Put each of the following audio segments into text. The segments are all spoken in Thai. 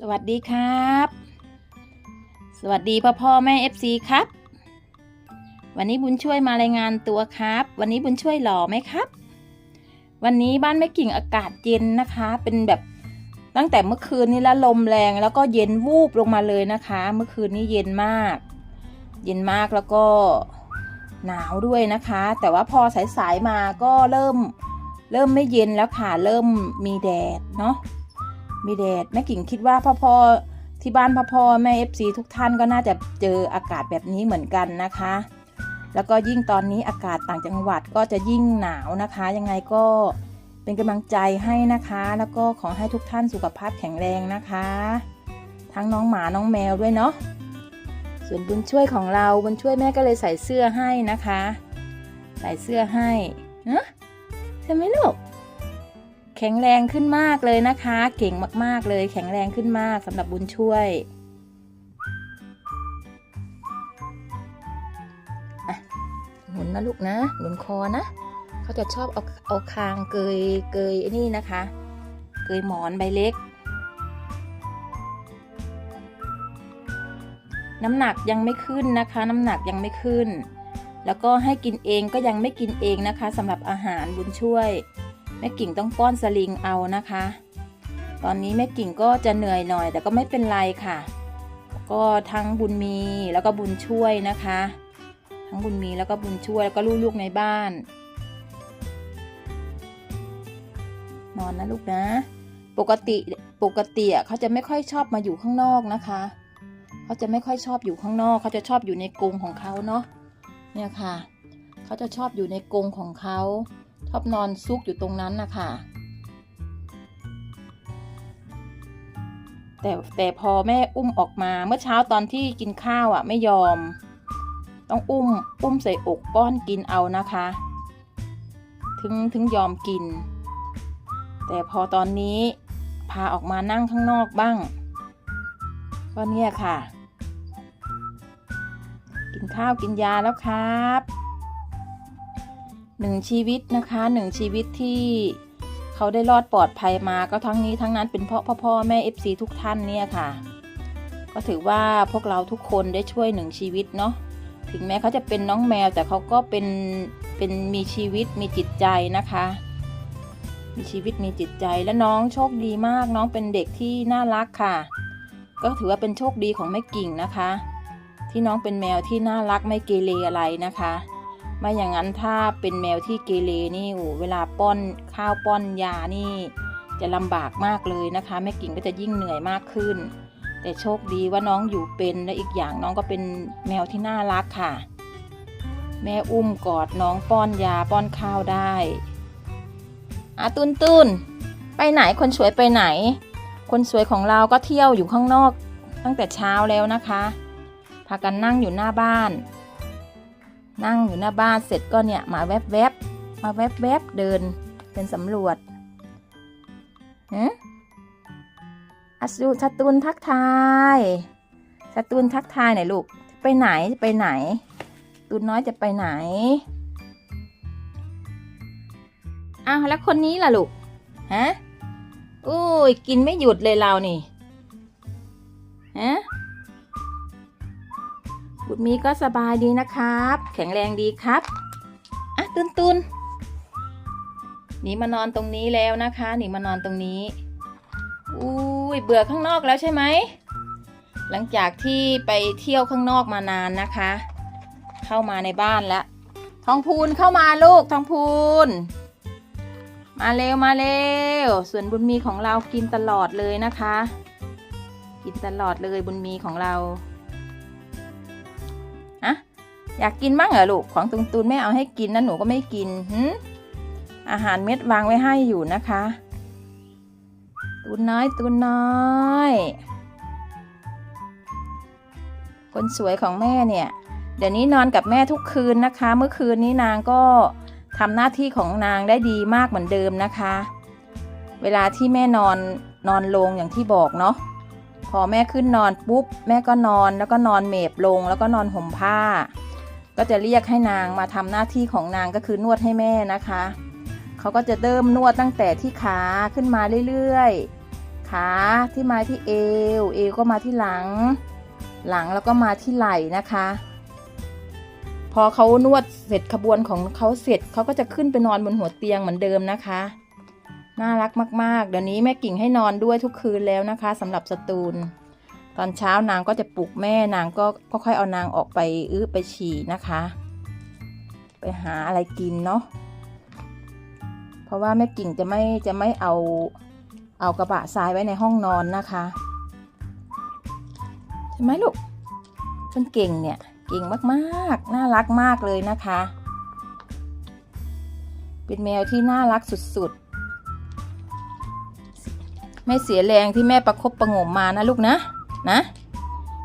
สวัสดีครับ สวัสดีพ่อพ่อแม่ FC ครับ วันนี้บุญช่วยมารายงานตัวครับ วันนี้บุญช่วยหล่อไหมครับ วันนี้บ้านแม่กิ่งอากาศเย็นนะคะ เป็นแบบตั้งแต่เมื่อคืนนี้แล้วลมแรงแล้วก็เย็นวูบลงมาเลยนะคะ เมื่อคืนนี้เย็นมาก เย็นมากแล้วก็หนาวด้วยนะคะ แต่ว่าพอสายๆมาก็เริ่มเริ่มไม่เย็นแล้วค่ะ เริ่มมีแดดเนาะ มีแดดแม่กิ่งคิดว่าพ่อพ่อที่บ้านพ่อพ่อแม่เอฟซีทุกท่านก็น่าจะเจออากาศแบบนี้เหมือนกันนะคะ แล้วก็ยิ่งตอนนี้อากาศต่างจังหวัดก็จะยิ่งหนาวนะคะ ยังไงก็เป็นกำลังใจให้นะคะ แล้วก็ขอให้ทุกท่านสุขภาพแข็งแรงนะคะ ทั้งน้องหมาน้องแมวด้วยเนาะส่วนบุญช่วยของเราบุญช่วยแม่ก็เลยใส่เสื้อให้นะคะ ใส่เสื้อให้เนอะใช่ไหมลูก แข็งแรงขึ้นมากเลยนะคะ เก่งมากๆเลย แข็งแรงขึ้นมากสำหรับบุญช่วยหมุนนะลูกนะหมุนคอนะเขาจะชอบเอาเอาคางเกยเกยนี่นะคะ เกยหมอนใบเล็ก น้ำหนักยังไม่ขึ้นนะคะ น้ำหนักยังไม่ขึ้น แล้วก็ให้กินเองก็ยังไม่กินเองนะคะสำหรับอาหารบุญช่วย แม่กิ่งต้องป้อนสลิงเอานะคะ ตอนนี้แม่กิ่งก็จะเหนื่อยหน่อย แต่ก็ไม่เป็นไรค่ะ ก็ทั้งบุญมีแล้วก็บุญช่วยนะคะ ทั้งบุญมีแล้วก็บุญช่วยแล้วก็ลูกๆในบ้าน นอนนะลูกนะ ปกติปกติอะเขาจะไม่ค่อยชอบมาอยู่ข้างนอกนะคะเขาจะไม่ค่อยชอบอยู่ข้างนอกเขาจะชอบอยู่ในกรงของเขาเนาะเนี่ยค่ะเขาจะชอบอยู่ในกรงของเขา ชอบนอนซุกอยู่ตรงนั้นนะคะแต่แต่พอแม่อุ้มออกมาเมื่อเช้าตอนที่กินข้าวอะ ไม่ยอม ต้องอุ้มอุ้มใส่อกป้อนกินเอานะคะ ถึงถึงยอมกิน แต่พอตอนนี้พาออกมานั่งข้างนอกบ้าง ก็เนี่ยค่ะ กินข้าวกินยาแล้วครับ หนึ่งชีวิตนะคะหนึ่งชีวิตที่เขาได้รอดปลอดภัยมาก็ทั้งนี้ทั้งนั้นเป็นเพราะพ่อพ่อแม่ FC ทุกท่านเนี่ยค่ะ ก็ถือว่าพวกเราทุกคนได้ช่วยหนึ่งชีวิตเนาะถึงแม้เขาจะเป็นน้องแมวแต่เขาก็เป็นเป็นมีชีวิตมีจิตใจนะคะ มีชีวิตมีจิตใจและน้องโชคดีมากน้องเป็นเด็กที่น่ารักค่ะ ก็ถือว่าเป็นโชคดีของแม่กิ่งนะคะ ที่น้องเป็นแมวที่น่ารักไม่เกเรอะไรนะคะ ไม่อย่างนั้นถ้าเป็นแมวที่เกเรนี่เวลาป้อนข้าวป้อนยานี่ จะลำบากมากเลยนะคะแม่กิ่งก็จะยิ่งเหนื่อยมากขึ้น แต่โชคดีว่าน้องอยู่เป็นและอีกอย่างน้องก็เป็นแมวที่น่ารักค่ะ แม่อุ้มกอดน้องป้อนยาป้อนข้าวได้อาตุนตุนไปไหนคนสวยไปไหน คนสวยของเราก็เที่ยวอยู่ข้างนอก ตั้งแต่เช้าแล้วนะคะพากันนั่งอยู่หน้าบ้าน นั่งอยู่หน้าบ้านเสร็จก็เนี่ยมาแวบๆบมาแวบๆบเดินเป็นสำรวจฮะอาสุชตุนทักทายชตุนทักทายหน่อยลูกไปไหนจะไปไหน ตูนน้อยจะไปไหนอ้าวแล้วคนนี้ล่ะลูกฮะอุ้ยกินไม่หยุดเลยเรานี่ฮะ บุตรมีก็สบายดีนะครับ แข็งแรงดีครับ อะตุนตุนหนีมานอนตรงนี้แล้วนะคะหนีมานอนตรงนี้อุ้ยเบื่อข้างนอกแล้วใช่ไหมหลังจากที่ไปเที่ยวข้างนอกมานานนะคะ เข้ามาในบ้านแล้วทองพูนเข้ามาลูกทองพูน มาเร็วมาเร็วส่วนบุญมีของเรากินตลอดเลยนะคะ กินตลอดเลยบุญมีของเรา อยากกินบ้างเหรอลูก ของตุนตุนไม่เอาให้กินนะหนูก็ไม่กินหือาหารเม็ดวางไว้ให้อยู่นะคะตุนน้อยตุนน้อย คนสวยของแม่เนี่ย เดี๋ยวนี้นอนกับแม่ทุกคืนนะคะ เมื่อคืนนี้นางก็ทำหน้าที่ของนางได้ดีมากเหมือนเดิมนะคะ เวลาที่แม่นอนนอนลงอย่างที่บอกเนาะ พอแม่ขึ้นนอนปุ๊บ แม่ก็นอนแล้วก็นอนเมบลงแล้วก็นอนห่มผ้า ก็จะเรียกให้นางมาทำหน้าที่ของนางก็คือนวดให้แม่นะคะเขาก็จะเริ่มนวดตั้งแต่ที่ขาขึ้นมาเรื่อยๆ ขาที่มาที่เอว เอวก็มาที่หลัง หลังแล้วก็มาที่ไหล่นะคะ พอเขานวดเสร็จขบวนของเขาเสร็จเขาก็จะขึ้นไปนอนบนหัวเตียงเหมือนเดิมนะคะ น่ารักมากๆ เดี๋ยวนี้แม่กิ่งให้นอนด้วยทุกคืนแล้วนะคะสำหรับสตูล ตอนเช้านางก็จะปลุกแม่นางก็ก็ค่อยเอานางออกไปอื้อไปฉี่นะคะ ไปหาอะไรกินเนาะเพราะว่าแม่กิ่งจะไม่จะไม่เอาเอากระบะทรายไว้ในห้องนอนนะคะใช่ไหมลูกมันเก่งเนี่ยเก่งมากๆ น่ารักมากเลยนะคะ เป็นแมวที่น่ารักสุดๆ ไม่เสียแรงที่แม่ประคบประหงมมานะลูกนะ นะ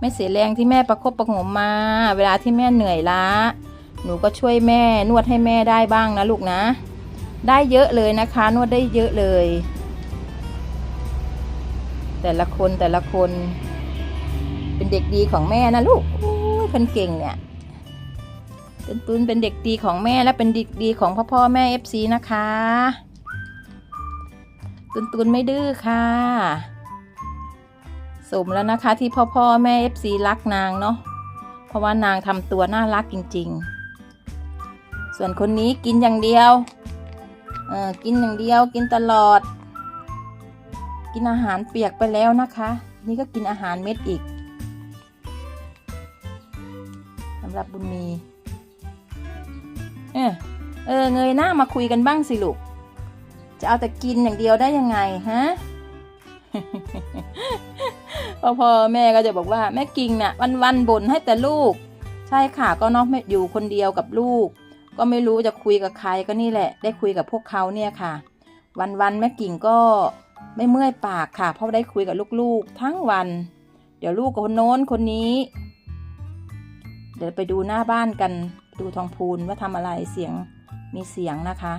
ไม่เสียแรงที่แม่ประคบประหงมมา เวลาที่แม่เหนื่อยล้า หนูก็ช่วยแม่นวดให้แม่ได้บ้างนะลูกนะ ได้เยอะเลยนะคะ นวดได้เยอะเลย แต่ละคนแต่ละคน เป็นเด็กดีของแม่นะลูกโอ้ยคนเก่งเนี่ยเป็นตุนเป็นเด็กดีของแม่และเป็นเด็กดีของพ่อพ่อแม่เอฟซีนะคะ ตุนตุนไม่ดื้อค่ะ สมแล้วนะคะที่พ่อพ่อแม่เอฟซีรักนางเนาะเพราะว่านางทำตัวน่ารักจริง ๆ ส่วนคนนี้กินอย่างเดียวเออกินอย่างเดียวกินตลอด กินอาหารเปียกไปแล้วนะคะ นี่ก็กินอาหารเม็ดอีกสำหรับบุญมีเออเออเงยหน้ามาคุยกันบ้างสิลูกจะเอาแต่กินอย่างเดียวได้ยังไงฮะ พ่อพ่อแม่ก็จะบอกว่าแม่กิ่งน่ะวันวันบ่นให้แต่ลูก ใช่ค่ะก็นอกไม่อยู่คนเดียวกับลูก ก็ไม่รู้จะคุยกับใครก็นี่แหละ ได้คุยกับพวกเขาเนี่ยค่ะ วันวันแม่กิ่งก็ไม่เมื่อยปากค่ะ เพราะได้คุยกับลูกๆ ทั้งวัน เดี๋ยวลูกกับคนโน้นคนนี้ เดี๋ยวไปดูหน้าบ้านกันดูทองพูนว่าทำอะไรเสียงมีเสียงนะคะ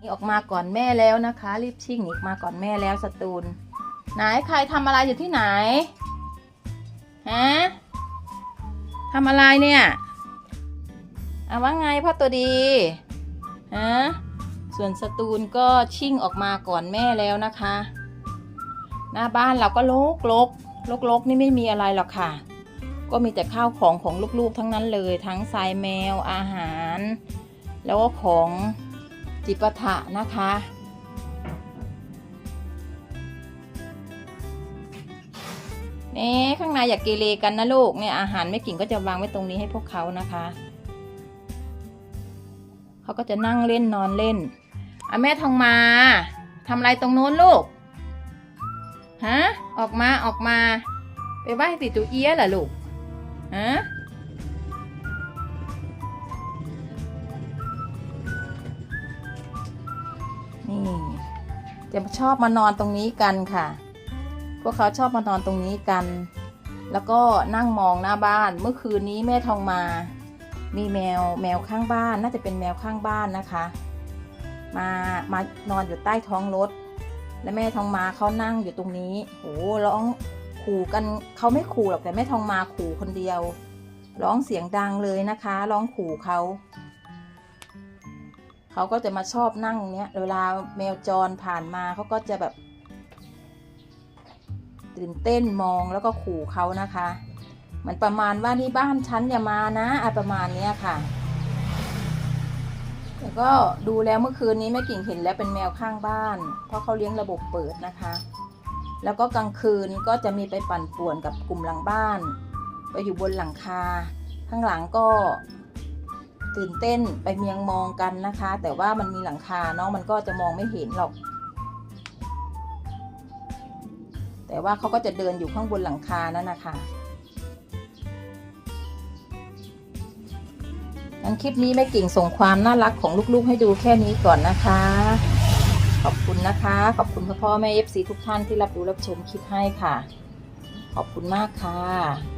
นี่ออกมาก่อนแม่แล้วนะคะ รีบชิ่งออกมาก่อนแม่แล้วสตูล ไหนใครทำอะไรอยู่ที่ไหนฮะทำอะไรเนี่ยอาว่าไงพ่อตัวดีฮะส่วนสตูลก็ชิ่งออกมาก่อนแม่แล้วนะคะ หน้าบ้านเราก็ลกลกลกลกนี่ไม่มีอะไรหรอกค่ะ ก็มีแต่ข้าวของของลูกๆทั้งนั้นเลย ทั้งทรายแมวอาหาร แล้วก็ของจิปาถะนะคะ นี่ข้างในอย่ากเกเรกันนะลูกเนี่ยอาหารแม่กิ่งก็จะวางไว้ตรงนี้ให้พวกเขานะคะ เขาก็จะนั่งเล่นนอนเล่นอะแม่ทองมาทำอะไรตรงโน้นลูกฮะออกมาออกมา ไปไหว้ติตูเอี้ยเหรอลูกฮะนี่จะชอบมานอนตรงนี้กันค่ะ พวกเขาชอบมานอนตรงนี้กัน แล้วก็นั่งมองหน้าบ้าน เมื่อคืนนี้แม่ทองมา มีแมวแมวข้างบ้าน น่าจะเป็นแมวข้างบ้านนะคะ มามานอนอยู่ใต้ท้องรถ และแม่ทองมาเขานั่งอยู่ตรงนี้โหร้องขู่กันเขาไม่ขู่หรอกแต่แม่ทองมาขู่คนเดียว ร้องเสียงดังเลยนะคะ ร้องขู่เขาเขาก็จะมาชอบนั่งเนี้ยเวลาแมวจรผ่านมาเขาก็จะแบบ ตื่นเต้นมองแล้วก็ขู่เขานะคะเหมือนประมาณว่านี่บ้านฉันอย่ามานะอะประมาณเนี้ยค่ะแต่ก็ดูแล้วเมื่อคืนนี้แม่กิ่งเห็นแล้วเป็นแมวข้างบ้าน เพราะเขาเลี้ยงระบบเปิดนะคะ แล้วก็กลางคืนก็จะมีไปปั่นป่วนกับกลุ่มหลังบ้าน ไปอยู่บนหลังคา ข้างหลังก็ตื่นเต้นไปเมียงมองกันนะคะ แต่ว่ามันมีหลังคาเนาะมันก็จะมองไม่เห็นหรอก แต่ว่าเขาก็จะเดินอยู่ข้างบนหลังคานั่นนะคะงั้นคลิปนี้แม่กิ่งส่งความน่ารักของลูกๆ ให้ดูแค่นี้ก่อนนะคะ ขอบคุณนะคะ ขอบคุณพ่อพ่อแม่เอฟซีทุกท่านที่รับดูรับชมคลิปให้ค่ะ ขอบคุณมากค่ะ